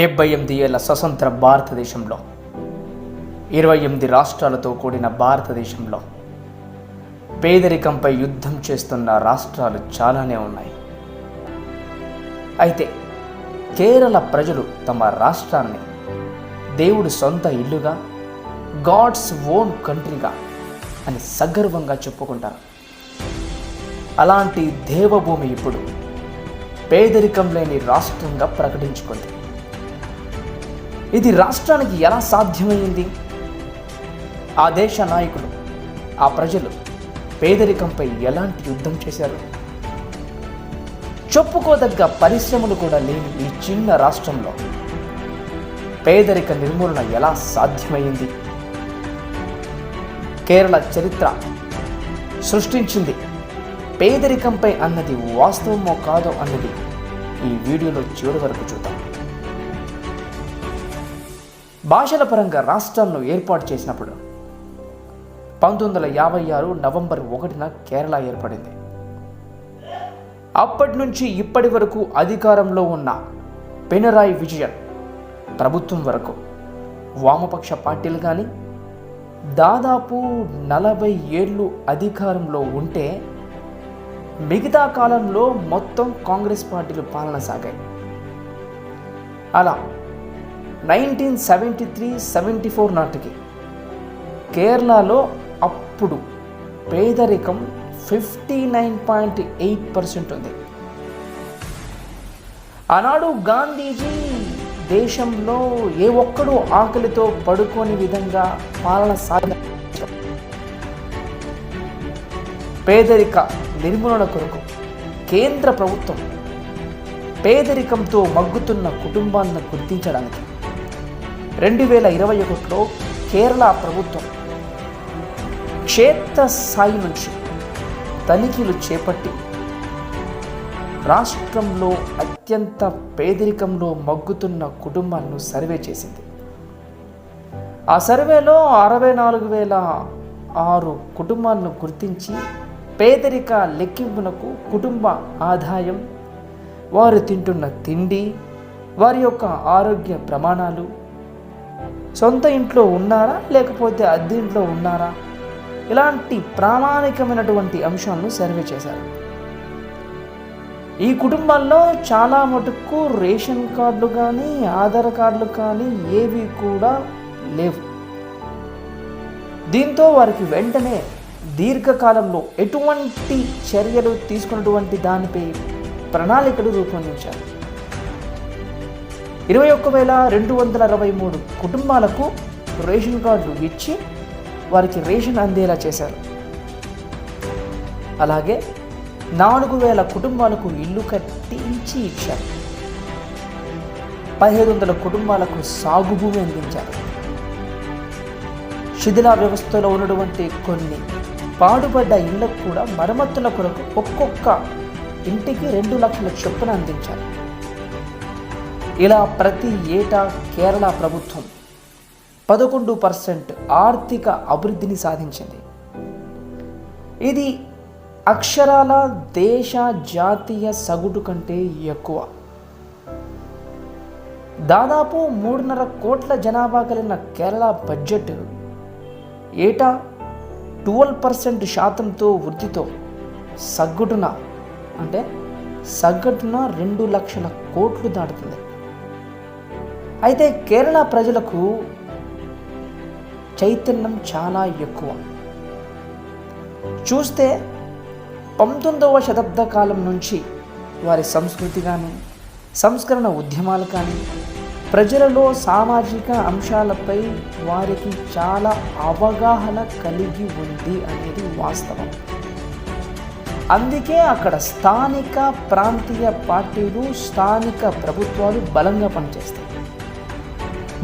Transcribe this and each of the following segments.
డెబ్బై ఎనిమిది ఏళ్ళ స్వతంత్ర భారతదేశంలో ఇరవై ఎనిమిది రాష్ట్రాలతో కూడిన భారతదేశంలో పేదరికంపై యుద్ధం చేస్తున్న రాష్ట్రాలు చాలానే ఉన్నాయి. అయితే కేరళ ప్రజలు తమ రాష్ట్రాన్ని దేవుడి సొంత ఇల్లుగా గాడ్స్ ఓన్ కంట్రీగా అని సగర్వంగా చెప్పుకుంటారు. అలాంటి దేవభూమి ఇప్పుడు పేదరికం లేని రాష్ట్రంగా ప్రకటించుకుంది. ఇది రాష్ట్రానికి ఎలా సాధ్యమైంది? ఆ దేశ నాయకులు ఆ ప్రజలు పేదరికంపై ఎలాంటి యుద్ధం చేశారు? చెప్పుకోదగ్గ పరిశ్రమలు కూడా లేని ఈ చిన్న రాష్ట్రంలో పేదరిక నిర్మూలన ఎలా సాధ్యమైంది? కేరళ చరిత్ర సృష్టించింది పేదరికంపై అన్నది వాస్తవమో కాదో అన్నది ఈ వీడియోలో చివరి వరకు చూద్దాం. భాషల పరంగా రాష్ట్రాలను ఏర్పాటు చేసినప్పుడు పంతొమ్మిది వందల యాభై ఆరు నవంబర్ ఒకటిన కేరళ ఏర్పడింది. అప్పటి నుంచి ఇప్పటి వరకు అధికారంలో ఉన్న పినరాయి విజయన్ ప్రభుత్వం వరకు వామపక్ష పార్టీలు కానీ దాదాపు నలభై ఏళ్ళు అధికారంలో ఉంటే మిగతా కాలంలో మొత్తం కాంగ్రెస్ పార్టీలు పాలన సాగాయి. అలా nineteen seventy three seventy four నాటికి కేరళలో అప్పుడు పేదరికం fifty nine point eight percent ఉంది. ఆనాడు గాంధీజీ దేశంలో ఏ ఒక్కడు ఆకలితో పడుకోని విధంగా పాలన సాధన పేదరిక నిర్మూలన కొరకు కేంద్ర ప్రభుత్వం పేదరికంతో మగ్గుతున్న కుటుంబాలను గుర్తించడానికి రెండు వేల ఇరవై ఒకటిలో కేరళ ప్రభుత్వం క్షేత్రస్థాయి నుంచి తనిఖీలు చేపట్టి రాష్ట్రంలో అత్యంత పేదరికంలో మగ్గుతున్న కుటుంబాలను సర్వే చేసింది. ఆ సర్వేలో అరవై నాలుగు వేల ఆరు కుటుంబాలను గుర్తించి పేదరిక లెక్కింపునకు కుటుంబ ఆదాయం వారు తింటున్న తిండి వారి యొక్క ఆరోగ్య ప్రమాణాలు సొంత ఇంట్లో ఉన్నారా? లేకపోతే అద్దె ఇంట్లో ఉన్నారా? ఇలాంటి ప్రామాణికమైనటువంటి అంశాలను సర్వే చేశారు. ఈ కుటుంబాల్లో చాలా మటుకు రేషన్ కార్డులు కానీ ఆధార్ కార్డులు కానీ ఏవి కూడా లేవు. దీంతో వారికి వెంటనే దీర్ఘకాలంలో ఎటువంటి చర్యలు తీసుకున్నటువంటి దానిపై ప్రణాళికలు రూపొందించారు. ఇరవై ఒక్క వేల రెండు వందల అరవై మూడు కుటుంబాలకు రేషన్ కార్డులు ఇచ్చి వారికి రేషన్ అందేలా చేశారు. అలాగే నాలుగు వేల కుటుంబాలకు ఇల్లు కట్టించి ఇచ్చారు. పదిహేడు వందల కుటుంబాలకు సాగు భూమి అందించారు. శిథిల వ్యవస్థలో ఉన్నటువంటి కొన్ని పాడుపడ్డ ఇళ్ళకు కూడా మరమ్మతుల కొరకు ఒక్కొక్క ఇంటికి రెండు లక్షల చొప్పున అందించారు. ఇలా ప్రతి ఏటా కేరళ ప్రభుత్వం పదకొండు పర్సెంట్ ఆర్థిక అభివృద్ధిని సాధించింది. ఇది అక్షరాల దేశ జాతీయ సగటు కంటే ఎక్కువ. దాదాపు మూడున్నర కోట్ల జనాభా కలిగిన కేరళ బడ్జెట్ ఏటా ట్వెల్వ్ పర్సెంట్ శాతంతో వృద్ధితో సగటున అంటే సగటున రెండు లక్షల కోట్లు దాటుతుంది. అయితే కేరళ ప్రజలకు చైతన్యం చాలా ఎక్కువ. చూస్తే పంతొమ్మిదవ శతాబ్ద కాలం నుంచి వారి సంస్కృతి కానీ సంస్కరణ ఉద్యమాలు కానీ ప్రజలలో సామాజిక అంశాలపై వారికి చాలా అవగాహన కలిగి ఉంది అనేది వాస్తవం. అందుకే అక్కడ స్థానిక ప్రాంతీయ పార్టీలు స్థానిక ప్రభుత్వాలు బలంగా పనిచేస్తాయి.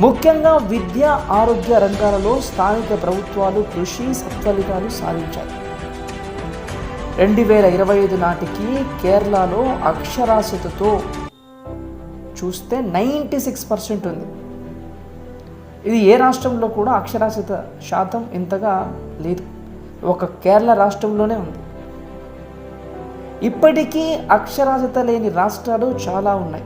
ముఖ్యంగా విద్య ఆరోగ్య రంగాలలో స్థానిక ప్రభుత్వాలు కృషి సత్ఫలితాలు సాధించాయి. రెండు వేల ఇరవై ఐదు నాటికి కేరళలో అక్షరాస్యతతో చూస్తే నైంటీ సిక్స్ పర్సెంట్ ఉంది. ఇది ఏ రాష్ట్రంలో కూడా అక్షరాస్యత శాతం ఇంతగా లేదు. ఒక కేరళ రాష్ట్రంలోనే ఉంది. ఇప్పటికీ అక్షరాస్యత లేని రాష్ట్రాలు చాలా ఉన్నాయి.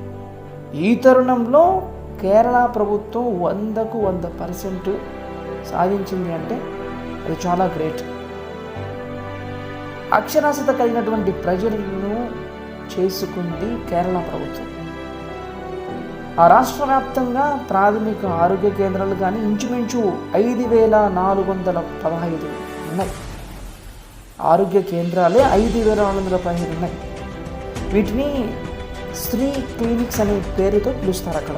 ఈ తరుణంలో కేరళ ప్రభుత్వం వందకు వంద పర్సెంట్ సాధించింది అంటే అది చాలా గ్రేట్ అక్షరాస్యత కలిగినటువంటి ప్రజలను చేసుకుంది కేరళ ప్రభుత్వం. ఆ రాష్ట్ర వ్యాప్తంగా ప్రాథమిక ఆరోగ్య కేంద్రాలు కానీ ఇంచుమించు ఐదు వేల నాలుగు వందల పదహైదు ఉన్నాయి. ఆరోగ్య కేంద్రాలే ఐదు వేల నాలుగు వందల పదిహేను ఉన్నాయి. వీటిని స్త్రీ క్లినిక్స్ అనే పేరుతో పిలుస్తారు అక్కడ.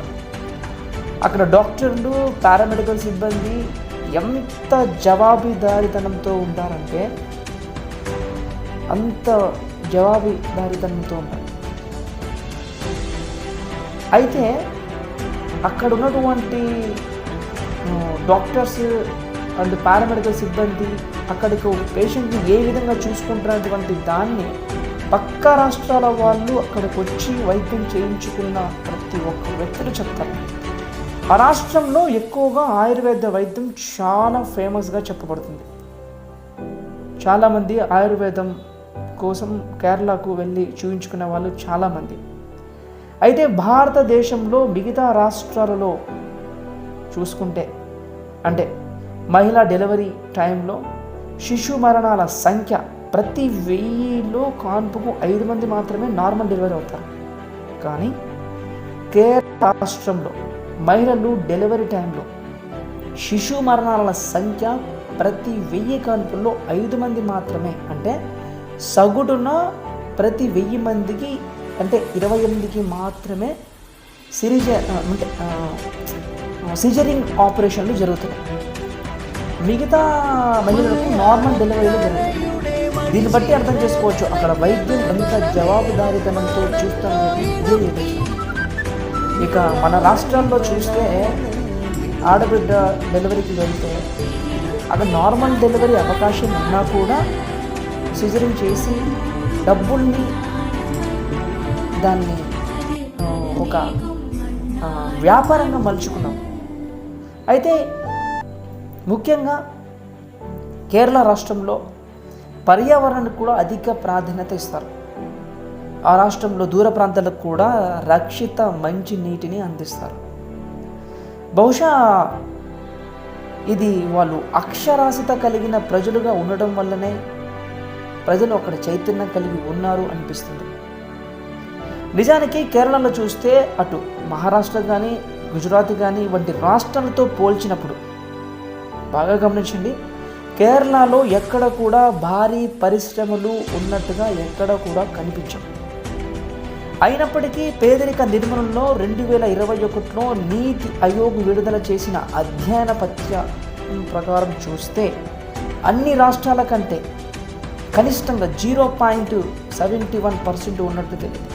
అక్కడ డాక్టర్లు పారామెడికల్ సిబ్బంది ఎంత జవాబుదారితనంతో ఉంటారంటే అంత జవాబుదారితనంతో ఉంటారు అయితే అక్కడ ఉన్నటువంటి డాక్టర్స్ అండ్ పారామెడికల్ సిబ్బంది అక్కడికి పేషెంట్ని ఏ విధంగా చూసుకుంటున్నటువంటి దాన్ని పక్క రాష్ట్రాల వాళ్ళు అక్కడికి వచ్చి వైద్యం చేయించుకున్న ప్రతి ఒక్క వ్యక్తులు చెప్తారు. ఆ రాష్ట్రంలో ఎక్కువగా ఆయుర్వేద వైద్యం చాలా ఫేమస్గా చెప్పబడుతుంది. చాలామంది ఆయుర్వేదం కోసం కేరళకు వెళ్ళి చూయించుకునే వాళ్ళు చాలామంది. అయితే భారతదేశంలో మిగతా రాష్ట్రాలలో చూసుకుంటే అంటే మహిళా డెలివరీ టైంలో శిశు మరణాల సంఖ్య ప్రతి వెయ్యిలో కాన్పుకు ఐదు మంది మాత్రమే నార్మల్ డెలివరీ అవుతారు. కానీ కేరళ రాష్ట్రంలో మహిళలు డెలివరీ టైంలో. శిశు మరణాల సంఖ్య ప్రతి వెయ్యి కాన్పుల్లో ఐదు మంది మాత్రమే. అంటే సగుటున ప్రతి వెయ్యి మందికి అంటే ఇరవై ఎనిమిదికి మాత్రమే సిరిజ అంటే సిజరింగ్ ఆపరేషన్లు జరుగుతున్నాయి. మిగతా మహిళలకు నార్మల్ డెలివరీలు జరుగుతాయి దీన్ని బట్టి అర్థం చేసుకోవచ్చు. అక్కడ వైద్యం ఎంత జవాబుదారీతనంతో చూస్తారనేది ఇదే ఇక మన రాష్ట్రాల్లో చూస్తే ఆడబిడ్డ డెలివరీకి వెళ్తే అక్కడ నార్మల్ డెలివరీ అవకాశం ఉన్నా కూడా సిజరింగ్ చేసి డబ్బుల్ని దాన్ని ఒక వ్యాపారంగా మలుచుకున్నాం. అయితే ముఖ్యంగా కేరళ రాష్ట్రంలో పర్యావరణానికి కూడా అధిక ప్రాధాన్యత ఇస్తారు. ఆ రాష్ట్రంలో దూర ప్రాంతాలకు కూడా రక్షిత మంచి నీటిని అందిస్తారు. బహుశా ఇది వాళ్ళు అక్షరాస్యత కలిగిన ప్రజలుగా ఉండడం వల్లనే ప్రజలు అక్కడ చైతన్యం కలిగి ఉన్నారు అనిపిస్తుంది. నిజానికి కేరళలో చూస్తే అటు మహారాష్ట్ర కానీ గుజరాత్ కానీ వంటి రాష్ట్రాలతో పోల్చినప్పుడు బాగా గమనించండి కేరళలో ఎక్కడ కూడా భారీ పరిశ్రమలు ఉన్నట్టుగా ఎక్కడ కూడా కనిపించవు. అయినప్పటికీ పేదరిక నిర్మూలనలో రెండు వేల ఇరవై ఒకటిలో నీతి ఆయోగ్ విడుదల చేసిన అధ్యయన పత్రం ప్రకారం చూస్తే అన్ని రాష్ట్రాల కంటే కనిష్టంగా zero point seventy one percent ఉన్నట్టు తెలియదు.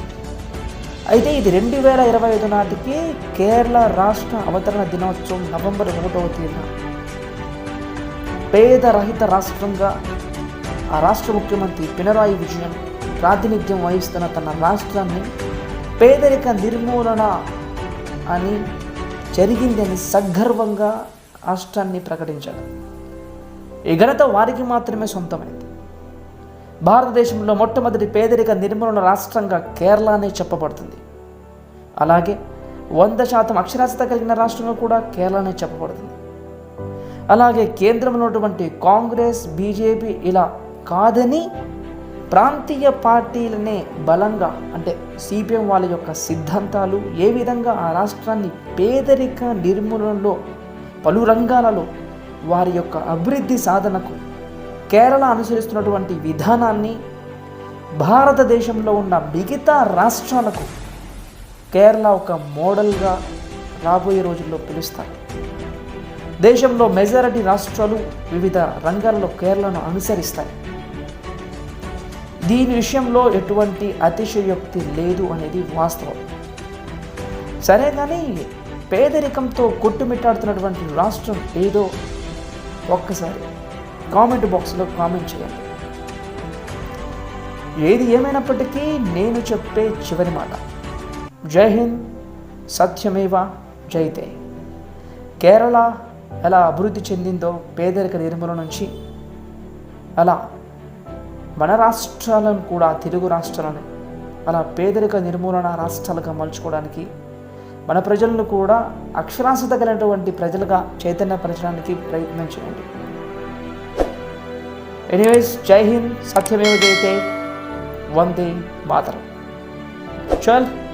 అయితే ఇది రెండు వేల ఇరవై ఐదు నాటికి కేరళ రాష్ట్ర అవతరణ దినోత్సవం నవంబర్ ఒకటవ తేదీన పేదరహిత రాష్ట్రంగా ఆ రాష్ట్ర ముఖ్యమంత్రి పినరాయి విజయన్ ప్రాతినిధ్యం వహిస్తున్న తన రాష్ట్రాన్ని పేదరిక నిర్మూలన అని జరిగిందని సగర్వంగా రాష్ట్రాన్ని ప్రకటించాడు. ఈ ఘనత వారికి మాత్రమే సొంతమైంది. భారతదేశంలో మొట్టమొదటి పేదరిక నిర్మూలన రాష్ట్రంగా కేరళనే చెప్పబడుతుంది. అలాగే వంద శాతం అక్షరాస్యత కలిగిన రాష్ట్రంగా కూడా కేరళనే చెప్పబడుతుంది. అలాగే కేంద్రంలో ఉన్నటువంటి కాంగ్రెస్ బీజేపీ ఇలా కాదని ప్రాంతీయ పార్టీలనే బలంగా అంటే సిపిఎం వాళ్ళ యొక్క సిద్ధాంతాలు ఏ విధంగా ఆ రాష్ట్రాన్ని పేదరిక నిర్మూలనలో పలు రంగాలలో వారి యొక్క అభివృద్ధి సాధనకు కేరళ అనుసరిస్తున్నటువంటి విధానాన్ని భారతదేశంలో ఉన్న మిగతా రాష్ట్రాలకు కేరళ ఒక మోడల్గా రాబోయే రోజుల్లో పిలుస్తారు. దేశంలో మెజారిటీ రాష్ట్రాలు వివిధ రంగాల్లో కేరళను అనుసరిస్తాయి. దీని విషయంలో ఎటువంటి అతిశయోక్తి లేదు అనేది వాస్తవం. సరే కానీ పేదరికంతో కొట్టుమిట్టాడుతున్నటువంటి రాష్ట్రం ఏదో ఒక్కసారి కామెంట్ బాక్స్లో కామెంట్ చేయండి. ఏది ఏమైనప్పటికీ నేను చెప్పే చివరి మాట. జై హింద్ సత్యమేవ జైతే కేరళ ఎలా అభివృద్ధి చెందిందో పేదరిక నిర్మూలన నుంచి అలా మన రాష్ట్రాలను కూడా తెలుగు రాష్ట్రాలను అలా పేదరిక నిర్మూలన రాష్ట్రాలుగా మలుచుకోవడానికి మన ప్రజలను కూడా అక్షరాస్యత కలిగినటువంటి ప్రజలుగా చైతన్యపరచడానికి ప్రయత్నం చేయండి. ఎనీవేస్ జై హింద్ సత్యమేవ జయతే వందే మాతరం. చల్.